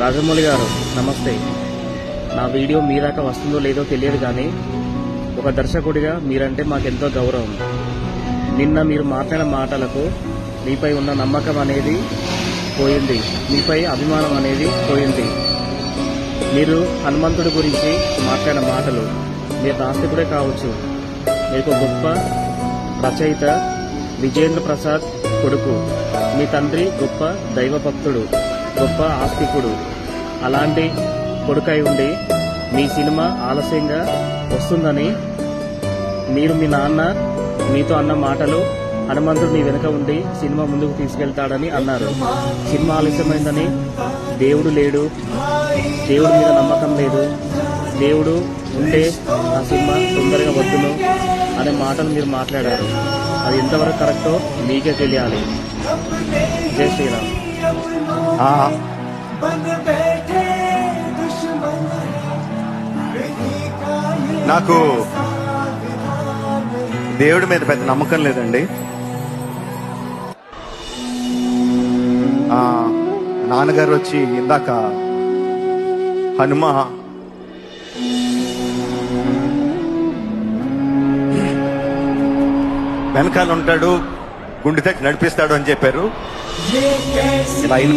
రాజమౌళి గారు నమస్తే. నా వీడియో మీ దాకా వస్తుందో లేదో తెలియదు కానీ ఒక దర్శకుడిగా మీరంటే మాకెంతో గౌరవం. నిన్న మీరు మాట్లాడిన మాటలకు మీపై ఉన్న నమ్మకం అనేది పోయింది. మీపై అభిమానం అనేది పోయింది. మీరు హనుమంతుడి గురించి మాట్లాడిన మాటలు మీరు నాస్తికుడే కావచ్చు. మీకు గొప్ప రచయిత విజేంద్ర ప్రసాద్ కొడుకు. మీ తండ్రి గొప్ప దైవభక్తుడు. గొప్ప ఆస్తికుడు. అలాంటి కొడుకై ఉండి మీ సినిమా ఆలస్యంగా వస్తుందని మీరు మీ నాన్న మీతో అన్న మాటలు హనుమంతుడు మీ వెనుక ఉండి సినిమా ముందుకు తీసుకెళ్తాడని అన్నారు. సినిమా ఆలస్యమైందని దేవుడు లేడు. దేవుడి మీద నమ్మకం లేదు. దేవుడు ఉంటే ఆ సినిమా తొందరగా వద్దును అనే మాటలు మీరు మాట్లాడారు. అది ఎంతవరకు కరెక్టో మీకే తెలియాలి. జై శ్రీరామ్. నాకు దేవుడి మీద పెద్ద నమ్మకం లేదండి. నాన్నగారు వచ్చి ఇందాక హనుమ వెనకాల ఉంటాడు. గుండె తట్టి నడిపిస్తాడు అని చెప్పారు. లైన్